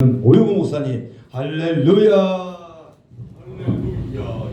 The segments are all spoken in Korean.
오영호 목사님 할렐루야 할렐루야 야,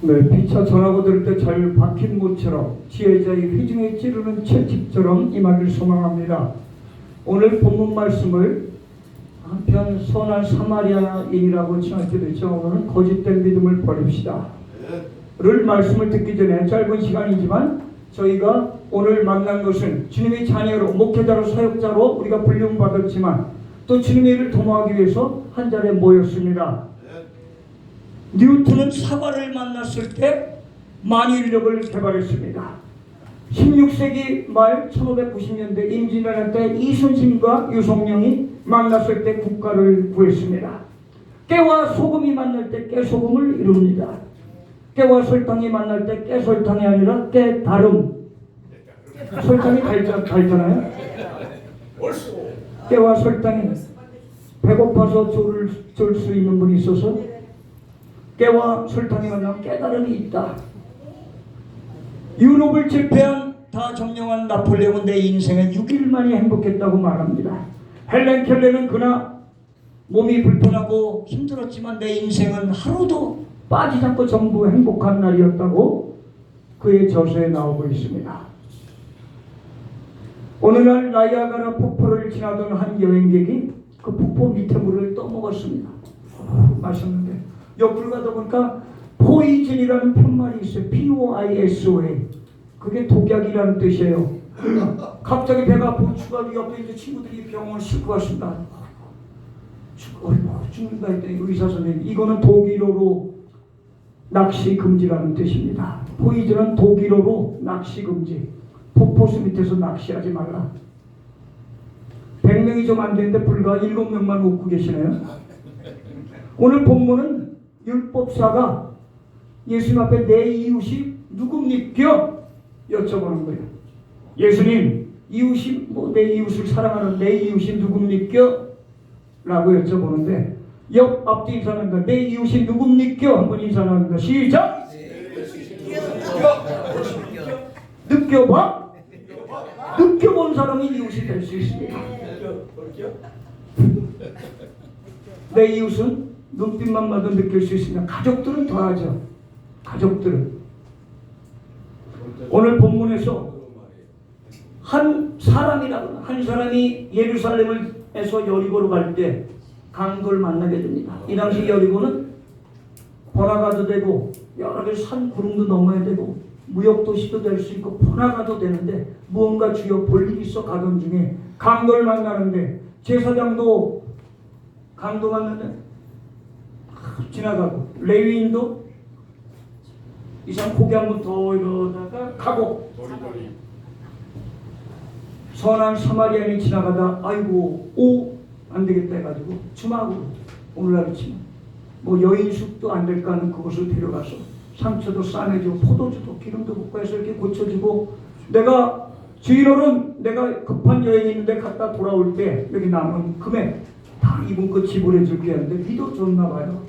네, 피차 전하고 들을 때 잘 박힌 못처럼 지혜자의 회중에 찌르는 채찍처럼 임하길 소망합니다. 오늘 본문 말씀을 한편 선한 사마리아인이라고 칭하게 되죠. 오늘은 거짓된 믿음을 버립시다. 를 말씀을 듣기 전에 짧은 시간이지만 저희가 오늘 만난 것은 주님의 자녀로 목회자로 사역자로 우리가 불륜받았지만 또 주님의 일을 도모하기 위해서 한 자리에 모였습니다. 뉴턴은 사과를 만났을 때 만유인력을 개발했습니다. 16세기 말 1590년대 임진왜란 때 이순신과 유성룡이 만났을 때 국가를 구했습니다. 깨와 소금이 만날 때 깨소금을 이룹니다. 깨와 설탕이 만날 때 깨설탕이 아니라 깨다름. 설탕이 달자, 달잖아요. 깨와 설탕이 배고파서 졸을 졸수 있는 분이 있어서 깨와 설탕이 만나면 깨달음이 있다. 유럽을 제패한 다 점령한 나폴레옹은 내 인생에 6일 만이 행복했다고 말합니다. 헬렌 켈레는 그나 몸이 불편하고 힘들었지만 내 인생은 하루도 빠지지 않고 전부 행복한 날이었다고 그의 저서에 나오고 있습니다. 어느 날 나이아가라 폭포를 지나던 한 여행객이 그 폭포 밑에 물을 떠먹었습니다. 어, 맛있는데 옆을 가다 보니까 포이즌이라는 편말이 있어요. P-O-I-S-O-N. 그게 독약이라는 뜻이에요. 갑자기 배가 아프고 추가 옆에 이제 친구들이 병원을 싣고 갔습니다. 죽- 어이구 죽는다 했더니 의사 선생님 이거는 독일어로 낚시 금지라는 뜻입니다. 포이즌은 독일어로 낚시 금지. 폭포수 밑에서 낚시하지 말라. 100명이 좀 안 되는데 불과 7명만 웃고 계시네요. 오늘 본문은 율법사가 예수님 앞에 내 이웃이 누굽니까? 여쭤보는 거예요. 예수님, 이웃이 뭐 내 이웃을 사랑하는 내 이웃이 누굽니까? 라고 여쭤보는데 옆 앞뒤 인사합니다. 내 이웃이 누굽니까? 한번 인사합니다. 시작! 느껴봐? 느껴본 사람이 이웃이 될 수 있습니다. 내 이웃은 눈빛만 봐도 느낄 수 있습니다. 가족들은 더하죠. 가족들은 오늘 본문에서 한 사람이라고 한 사람이 예루살렘에서 여리고로 갈 때 강도를 만나게 됩니다. 이 당시 여리고는 번화가도 되고 여러 개산 구름도 넘어야 되고 무역 도시도 될 수 있고 번화가도 되는데 무언가 주요 볼 일이 있어 가던 중에 강도를 만나는데 제사장도 강도 만나는데 지나가고 레위인도 이상 더 이러다가 가고 선한 사마리아인이 지나가다 아이고 오 안 되겠다 해가지고 주막으로 오늘날 치면 뭐 여인숙도 안 될까 하는 그곳을 데려가서 상처도 싸매주고 포도주도 기름도 붓고 해서 이렇게 고쳐주고 내가 주인어른 내가 급한 여행이 있는데 갔다 돌아올 때 여기 남은 금액 다 이분 거 지불해 줄게 하는데 믿어줬나 봐요.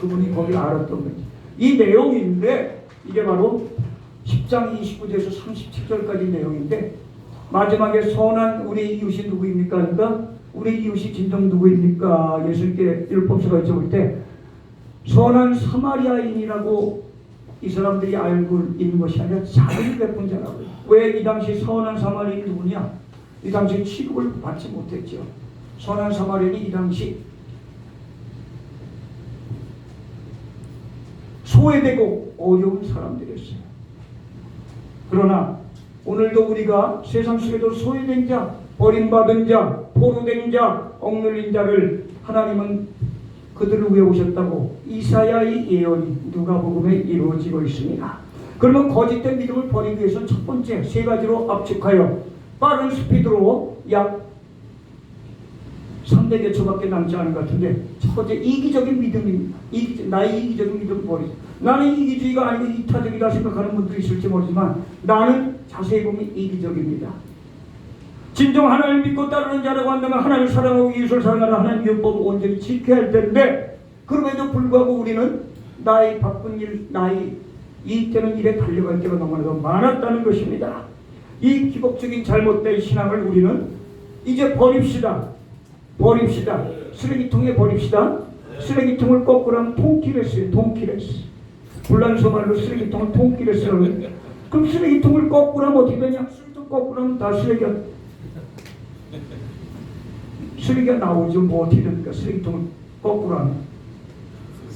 그분이 거기 알았던 거지. 이 내용인데 이게 바로 10장 29절에서 37절까지 내용인데 마지막에 선한 우리 이웃이 누구입니까? 그러니까 우리 이웃이 진정 누구입니까? 예수님께 율법서가 여쭤볼 때 선한 사마리아인이라고 이 사람들이 알고 있는 것이 아니라 자비를 베푼 자라고요. 왜이 당시 선한 사마리아인이 누구냐? 이 당시 취급을 받지 못했죠. 선한 사마리아인이 이 당시 소외되고 어려운 사람들이었어요. 그러나 오늘도 우리가 세상 속에도 소외된 자, 버림받은 자, 포로된 자, 억눌린 자를 하나님은 그들을 위해 오셨다고 이사야의 예언이 누가복음에 이루어지고 있습니다. 그러면 거짓된 믿음을 버리기 위해서는 첫 번째 세 가지로 압축하여 빠른 스피드로 약 3대 개초밖에 남지 않은 것 같은데 첫 번째 이기적인 믿음입니다. 나의 이기적인 믿음을 버리죠. 나는 이기주의가 아니고 이타적이다 생각하는 분들이 있을지 모르지만 나는 자세히 보면 이기적입니다. 진정 하나님을 믿고 따르는 자라고 한다면 하나님을 사랑하고 이웃을 사랑하는 하나님 율법을 온전히 지켜야 할 텐데 그럼에도 불구하고 우리는 나의 바쁜 일, 나의 이때는 일에 달려갈 때가 너무나도 많았다는 것입니다. 이 기복적인 잘못된 신앙을 우리는 이제 버립시다. 버립시다. 쓰레기통에 버립시다. 쓰레기통을 거꾸로 하면 통키레스예요. 통키레스. 불란서 말로 쓰레기통을 통키레스라고 해요. 그럼 쓰레기통을 거꾸로 하면 어떻게 되냐? 쓰레기통 거꾸로 하면 다 쓰레기가 쓰레기가 나오죠. 뭐 어떻게 됩니까? 쓰레기통을 거꾸로 하면.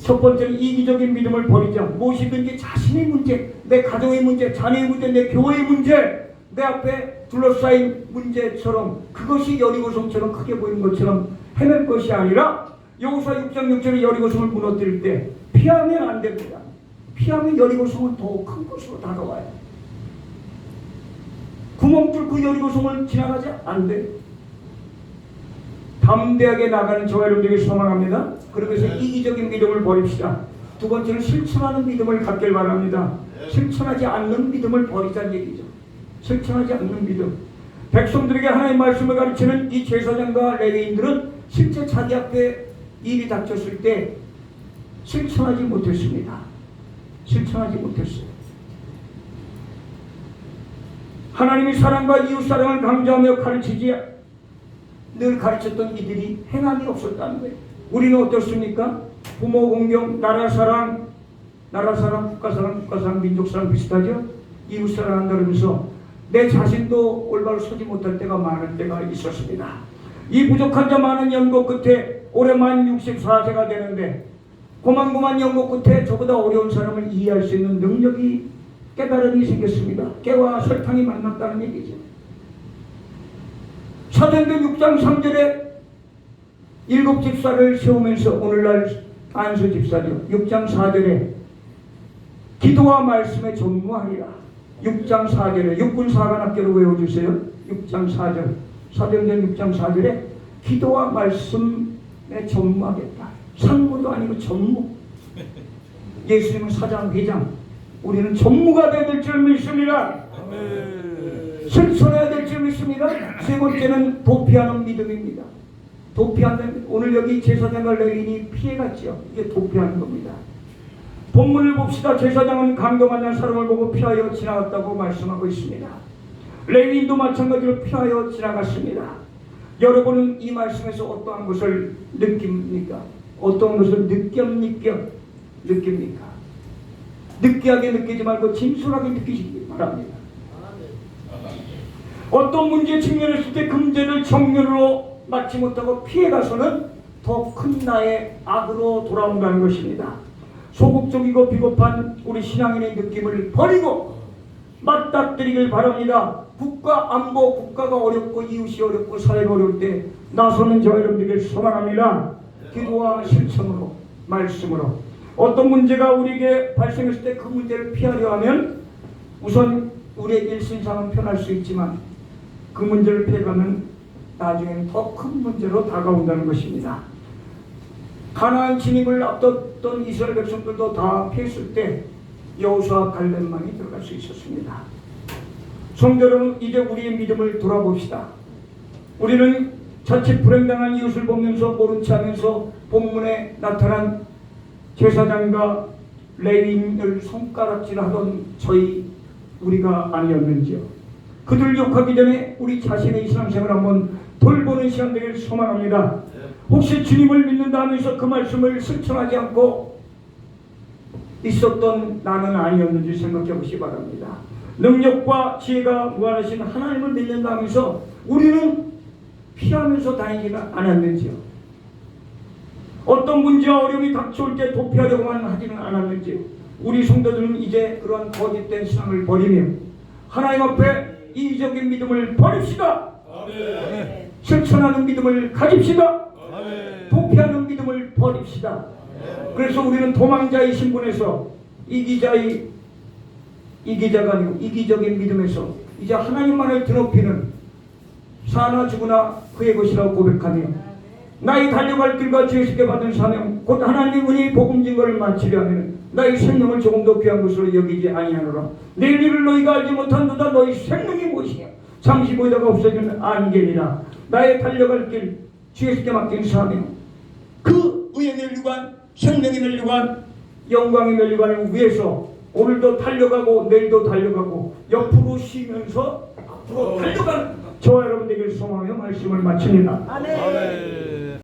첫 번째는 이기적인 믿음을 버리자. 무엇이든지 자신의 문제, 내 가정의 문제, 자녀의 문제, 내 교회의 문제, 내 앞에 둘러싸인 문제처럼 그것이 여리고성처럼 크게 보이는 것처럼 헤맬 것이 아니라 여호수아 6장 6절에 여리고성을 무너뜨릴 때 피하면 안 됩니다. 피하면 여리고성은 더 큰 것으로 다가와요. 구멍 뚫고 여리고성을 지나가지 안 돼. 담대하게 나가는 저와 여러분들에게 소망합니다. 그러기 위해서 이기적인 믿음을 버립시다. 두 번째는 실천하는 믿음을 갖길 바랍니다. 실천하지 않는 믿음을 버리자는 얘기죠. 실천하지 않는 믿음. 백성들에게 하나님의 말씀을 가르치는 이 제사장과 레위인들은 실제 자기 앞에 일이 닥쳤을 때 실천하지 못했습니다. 실천하지 못했어요. 하나님의 사랑과 이웃 사랑을 강조하며 가르치지 늘 가르쳤던 이들이 행함이 없었다는 거예요. 우리는 어떻습니까? 부모 공경, 나라 사랑, 나라 사랑, 국가 사랑, 국가 사랑, 민족 사랑 비슷하죠? 이웃 사랑한다 그러면서 내 자신도 올바로 서지 못할 때가 많을 때가 있었습니다. 이 부족한 자 많은 연고 끝에 올해 만 64세가 되는데 고만고만 연고 끝에 저보다 어려운 사람을 이해할 수 있는 능력이 깨달음이 생겼습니다. 깨와 설탕이 만났다는 얘기죠. 사도행전 6장 3절에 일곱 집사를 세우면서 오늘날 안수 집사죠. 6장 4절에 기도와 말씀에 전무하리라. 6장 4절에 육군 사관학교로 외워주세요. 6장 4절 사도행전 6장 4절에 기도와 말씀에 전무하겠다. 상무도 아니고 전무. 예수님은 사장, 회장. 우리는 전무가 될줄 믿습니다. 실천해야 될 줄 믿습니다. 세 번째는 도피하는 믿음입니다. 도피하는 오늘 여기 제사장과 레인이 피해갔죠. 이게 도피하는 겁니다. 본문을 봅시다. 제사장은 강경한 사람을 보고 피하여 지나갔다고 말씀하고 있습니다. 레위인도 마찬가지로 피하여 지나갔습니다. 여러분은 이 말씀에서 어떠한 것을 느낍니까? 어떠한 것을 느낍니까? 느낍니까? 느끼하게 느끼지 말고 진솔하게 느끼시기 바랍니다. 어떤 문제 직면했을 때그 문제를 정면으로 맞지 못하고 피해가서는 더 큰 나의 악으로 돌아온다는 것입니다. 소극적이고 비겁한 우리 신앙인의 느낌을 버리고 맞닥뜨리길 바랍니다. 국가 안보, 국가가 어렵고 이웃이 어렵고 사회가 어려울 때 나서는 저 여러분들에게 소망합니다. 기도와 실천으로 말씀으로 어떤 문제가 우리에게 발생했을 때 그 문제를 피하려 하면 우선 우리의 일신상은 편할 수 있지만 그 문제를 피해가면 나중에는 더 큰 문제로 다가온다는 것입니다. 가나안 진입을 앞뒀던 이스라엘 백성들도 다 피했을 때 여호수아 갈렙만이 들어갈 수 있었습니다. 성도 여러분 이제 우리의 믿음을 돌아봅시다. 우리는 자칫 불행당한 이웃을 보면서 모른 체 하면서 본문에 나타난 제사장과 레위인을 손가락질하던 저희 우리가 아니었는지요. 그들 욕하기 전에 우리 자신의 신앙생활 한번 돌보는 시간 되길 소망합니다. 혹시 주님을 믿는다 하면서 그 말씀을 실천하지 않고 있었던 나는 아니었는지 생각해 보시기 바랍니다. 능력과 지혜가 무한하신 하나님을 믿는다 하면서 우리는 피하면서 다니지는 않았는지요. 어떤 문제와 어려움이 닥쳐올 때 도피하려고만 하지는 않았는지요. 우리 성도들은 이제 그러한 거짓된 신앙을 버리며 하나님 앞에 이기적인 믿음을 버립시다. 실천하는 믿음을 가집시다. 도피하는 믿음을 버립시다. 그래서 우리는 도망자의 신분에서 이기자의 이기자가 아니고 이기적인 믿음에서 이제 하나님만을 드높이는 사나 죽으나 그의 것이라고 고백하며 나의 달려갈 길과 죄식게 받은 사명 곧 하나님 은혜의 복음 증거를 마치려 하면 나의 생명을 조금 더 귀한 것으로 여기지 아니하노라. 내일 일을 너희가 알지 못한도다 너희 생명이 무엇이냐? 잠시 보이다가 없어지는 안개니라. 나의 달려갈 길 죄식게 맡긴 사명 그 의행을 유관 생명이 멸류관, 영광의 멸류관을 위해서 오늘도 달려가고 내일도 달려가고 옆으로 쉬면서 앞으로 달려가는 저와 여러분 되길 소망하며 말씀을 마칩니다. 아멘.